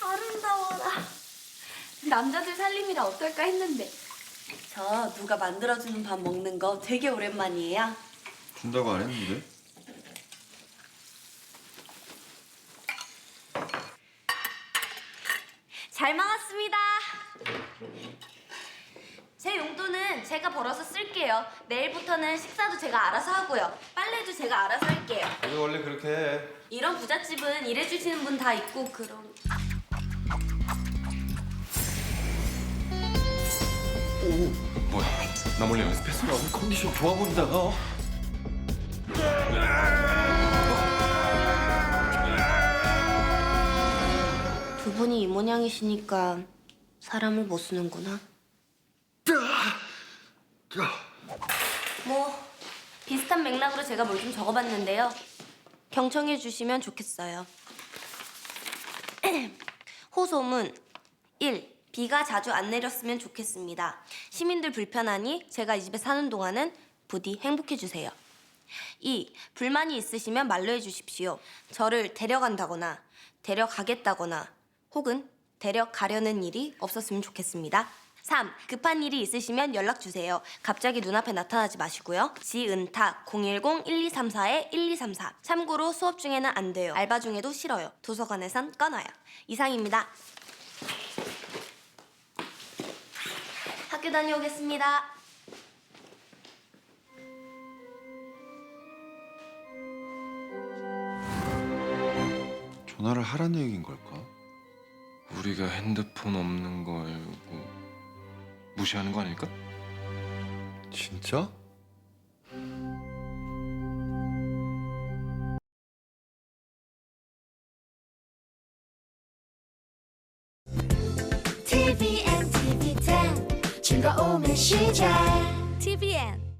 아름다워라. 남자들 살림이라 어떨까 했는데. 저 누가 만들어주는 밥 먹는 거 되게 오랜만이에요. 준다고 안 했는데? 잘 먹었습니다. 제 용돈 은 제가 벌어서 쓸게요. 내일부터는 식사도 제가 알아서 하고요. 빨래도 제가 알아서 할게요. 우리 원래 그렇게 해. 이런 부잣집은 일해주시는 분 다 있고 그럼 뭐야? 나 몰래 연습했어? 야, 컨디션 좋아 보인다. 두 분이 이 모양이시니까 사람을 못 쓰는구나. 뭐 비슷한 맥락으로 제가 뭘 좀 적어봤는데요. 경청해 주시면 좋겠어요. 호소문 1. 비가 자주 안 내렸으면 좋겠습니다. 시민들 불편하니 제가 이 집에 사는 동안은 부디 행복해 주세요. 2. 불만이 있으시면 말로 해 주십시오. 저를 데려간다거나 데려가겠다거나 혹은 데려가려는 일이 없었으면 좋겠습니다. 3. 급한 일이 있으시면 연락 주세요. 갑자기 눈앞에 나타나지 마시고요. 지은탁 010-1234-1234 참고로 수업 중에는 안 돼요. 알바 중에도 싫어요. 도서관에선 꺼놔요. 이상입니다. 학교 다녀오겠습니다. 전화를 하라는 얘기인 걸까? 우리가 핸드폰 없는 거 알고 무시하는 거 아닐까? 진짜? TVN, TV10 즐거움의 시작 TVN